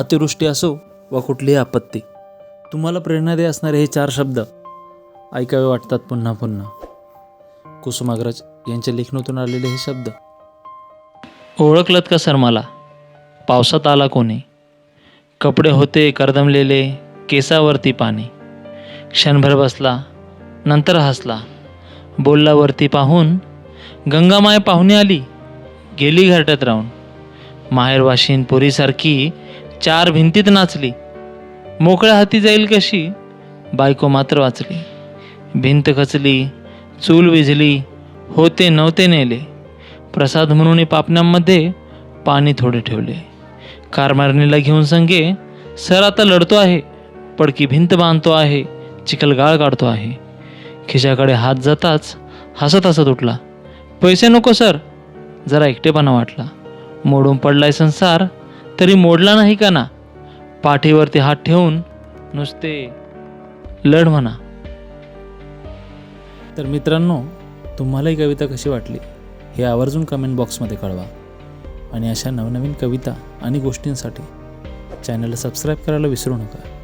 अतिवृष्टी असो वा कुठलीही आपत्ती तुम्हाला प्रेरणादायी असणारे हे चार शब्द ऐकावे वाटतात पुन्हा पुन्हा. कुसुमाग्रज यांच्या लेखनातून आलेले हे शब्द ओळखलत का सर मला? पावसात आला कोणी? कपडे होते करदमलेले केसावरती पाणी. क्षणभर बसला नंतर हसला. बोलला वरती पाहून गंगामाय पाहुणे आली गेली घरट्यात राहून. माहेरवाशीन पुरीसारखी चार भिंतीत नाचली. मोकळ्या हाती जाईल कशी? बायको मात्र वाचली. भिंत खचली चूल विझली होते नव्हते नेले. प्रसाद म्हणून पापण्यांमध्ये पाणी थोडे ठेवले. कारमारणीला घेऊन संगे सर आता लढतो आहे. पडकी भिंत बांधतो आहे चिखलगाळ काढतो आहे. खिशाकडे हात जाताच हसत हसत उठला. पैसे नको सर. जरा एकटेपणा वाटला. मोडून पडलाय संसार तरी मोडला नाही का ना? पाठीवरती हात ठेवून नुसते लढ म्हणा. तर मित्रांनो तुम्हाला ही कविता कशी वाटली हे आवर्जून कमेंट बॉक्समध्ये कळवा. आणि अशा नवनवीन कविता आणि गोष्टींसाठी चॅनलला सबस्क्राईब करायला विसरू नका.